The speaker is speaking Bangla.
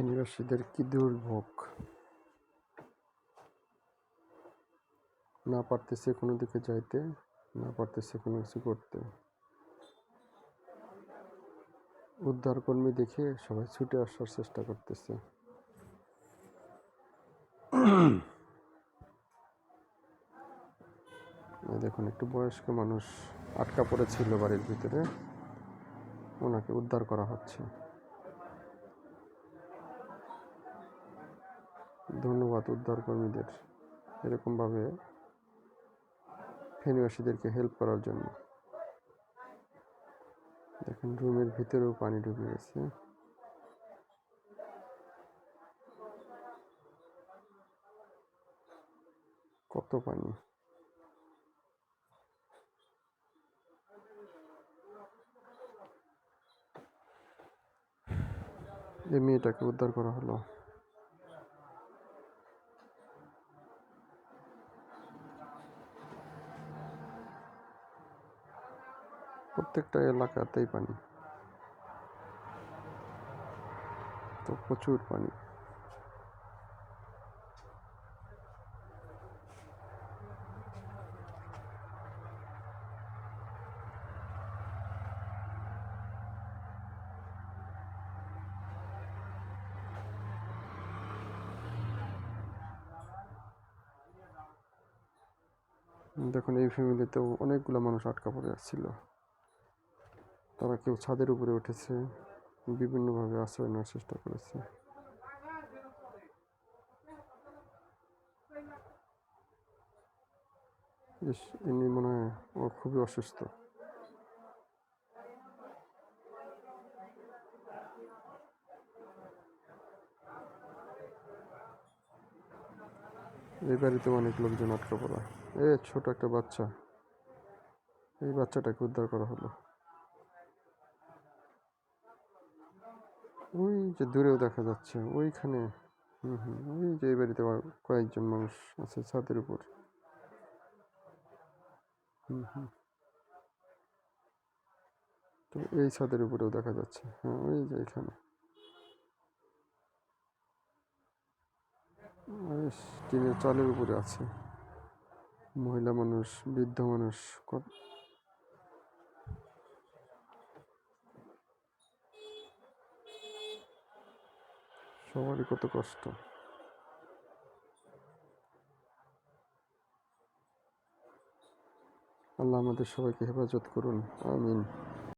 ফেনীবাসীদের কি দুর্ভোগ? না পারতেছে কোনো দিকে যাইতে, না পারতেছে কোনো কিছু করতে। উদ্ধারকর্মী দেখে সবাই ছুটে আসার চেষ্টা করতেছে। দেখুন, একটু বয়স্ক মানুষ আটকা পড়েছিল বাড়ির ভিতরে। ওনাকে উদ্ধার করা হচ্ছে। ধন্যবাদ উদ্ধারকর্মীদের এরকমভাবে ফেনীবাসীদেরকে হেল্প করার জন্য। দেখেন রুমের ভিতরেও পানি ঢুকে গেছে। কত পানি? এই মেয়েটাকে উদ্ধার করা হলো। প্রত্যেকটা এলাকাতেই পানি। তো প্রচুর পানি। দেখুন এই ফ্যামিলিতেও অনেকগুলো মানুষ আটকা পড়ে আসছিল। তারা কেউ ছাদের উপরে উঠেছে, বিভিন্নভাবে আশ্রয় নেওয়ার চেষ্টা করেছে। ইনি মনে হয় ও খুবই অসুস্থ। এই বাড়িতে অনেক লোকজন আটকা পড়া। এ ছোট একটা বাচ্চা। এই বাচ্চাটাকে উদ্ধার করা হলো। ওই যে দূরেও দেখা যাচ্ছে, ওইখানে, হুম হুম, ওই যে এই বাড়িতে কয়েকজন মানুষ আছে ছাদের উপর। হুম হুম। তো এই ছাদের উপরেও দেখা যাচ্ছে হ্যাঁ ওই যে এখানে। টিনের চালের উপরে আছে। মহিলা মানুষ, বৃদ্ধ মানুষ সবারই কত কষ্ট। আল্লাহ আমাদের সবাইকে হেফাজত করুন আমিন।